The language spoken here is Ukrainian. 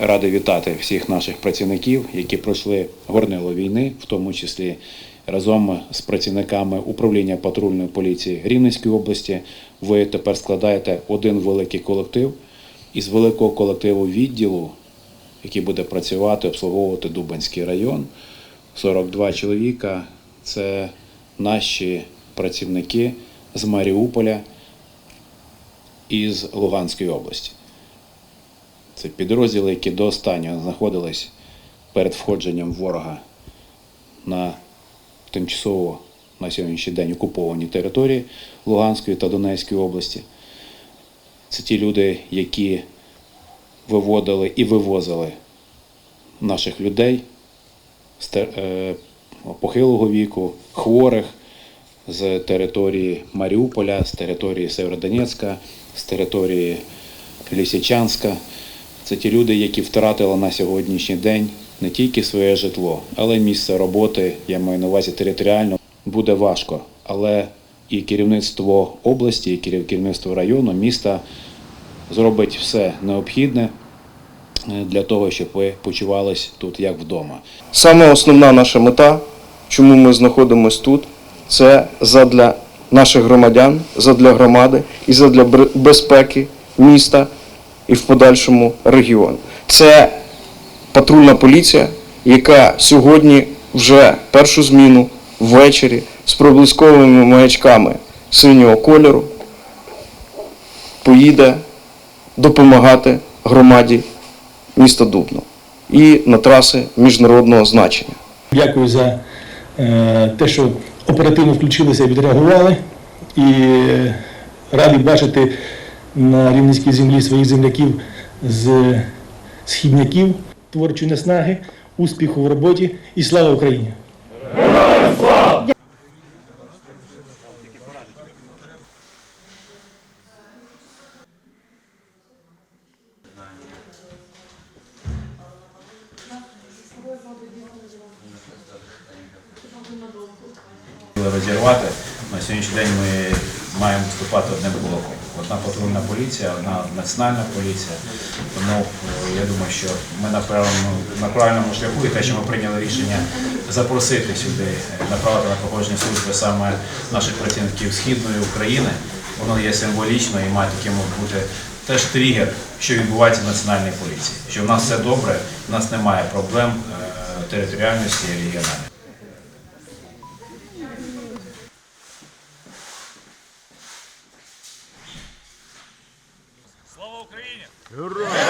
радий вітати всіх наших працівників, які пройшли горнило війни, в тому числі разом з працівниками управління патрульної поліції Рівненської області. Ви тепер складаєте один великий колектив із великого колективу відділу, який буде працювати, обслуговувати Дубанський район. 42 чоловіка це наші працівники з Маріуполя і з Луганської області. Це підрозділи, які до останнього знаходились перед входженням ворога на тимчасово на сьогоднішній день окуповані території Луганської та Донецької області. Це ті люди, які виводили і вивозили наших людей стар- е, похилого віку, хворих з території Маріуполя, з території Северодонецька, з території Лісичанська. Це ті люди, які втратили на сьогоднішній день не тільки своє житло, але й місце роботи, я маю на увазі територіально, буде важко. Але і керівництво області, і керівництво району, міста зробить все необхідне е, для того, щоб ви почувались тут як вдома. Саме основна наша мета, чому ми знаходимося тут, це задля наших громадян, задля громади і задля безпеки міста і в подальшому регіону. Це патрульна поліція, яка сьогодні вже першу зміну ввечері з проблисковими маячками синього кольору поїде допомагати громаді міста Дубно і на траси міжнародного значення. Дякую за е, те, що оперативно включилися і відреагували. І е, радий бачити на рівненській землі своїх земляків з східняків, творчої наснаги, успіху в роботі і слава Україні! розірвати. На сьогоднішній день ми маємо виступати одним блоком. Одна патрульна поліція, одна національна поліція. Тому е, я думаю, що ми на правильному, на правильному шляху і те, що ми прийняли рішення запросити сюди, е, направити на проходження служби саме наших працівників Східної України, воно є символічно і має таким бути теж тригер, що відбувається в національній поліції. Що в нас все добре, в нас немає проблем е, територіальності і регіональної. Слава Україні!